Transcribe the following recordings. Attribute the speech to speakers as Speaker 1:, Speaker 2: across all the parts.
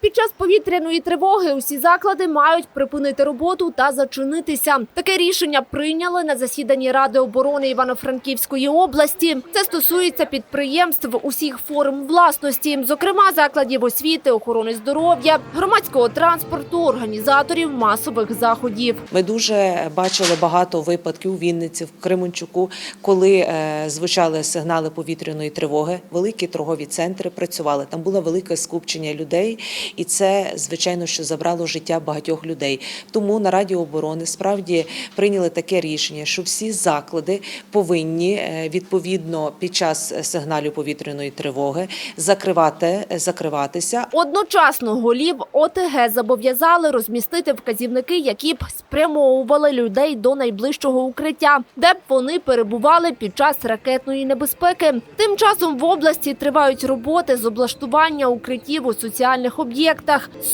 Speaker 1: Під час повітряної тривоги усі заклади мають припинити роботу та зачинитися. Таке рішення прийняли на засіданні Ради оборони Івано-Франківської області. Це стосується підприємств усіх форм власності, зокрема закладів освіти, охорони здоров'я, громадського транспорту, організаторів масових заходів.
Speaker 2: Ми дуже бачили багато випадків у Вінниці, в Кременчуку, коли е, звучали сигнали повітряної тривоги. Великі торгові центри працювали. Там було велике скупчення людей, і це звичайно, що забрало життя багатьох людей. Тому на Раді оборони справді прийняли таке рішення, що всі заклади повинні е, відповідно під час сигналів повітряної тривоги закривати, закриватися,
Speaker 1: Одночасно голів ОТГ зобов'язали розмістити вказівники, які б спрямовували людей до найближчого укриття, де б вони перебували під час ракетної небезпеки. Тим часом в області тривають роботи з облаштування укриттів у соціальних об'єктах.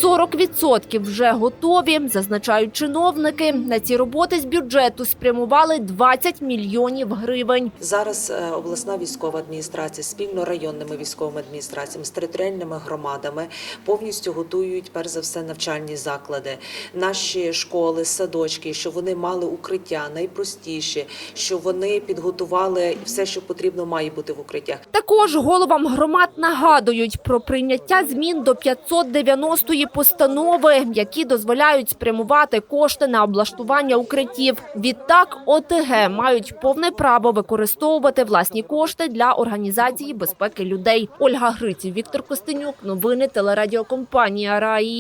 Speaker 1: 40% вже готові, зазначають чиновники. На ці роботи з бюджету спрямували 20 мільйонів гривень.
Speaker 2: Зараз е, обласна військова адміністрація спільно районними військовими адміністраціями з територіальними громадами повністю готують перш за все навчальні заклади, наші школи, садочки, щоб вони мали укриття найпростіші, щоб вони підготували все, що потрібно, має бути в укриттях.
Speaker 1: Також головам громад нагадують про прийняття змін до 590-ї постанови, які дозволяють спрямувати кошти на облаштування укриттів. Відтак ОТГ мають повне право використовувати власні кошти для організації безпеки людей. Ольга Гриців, Віктор Костенюк. Новини телерадіокомпанія Раї.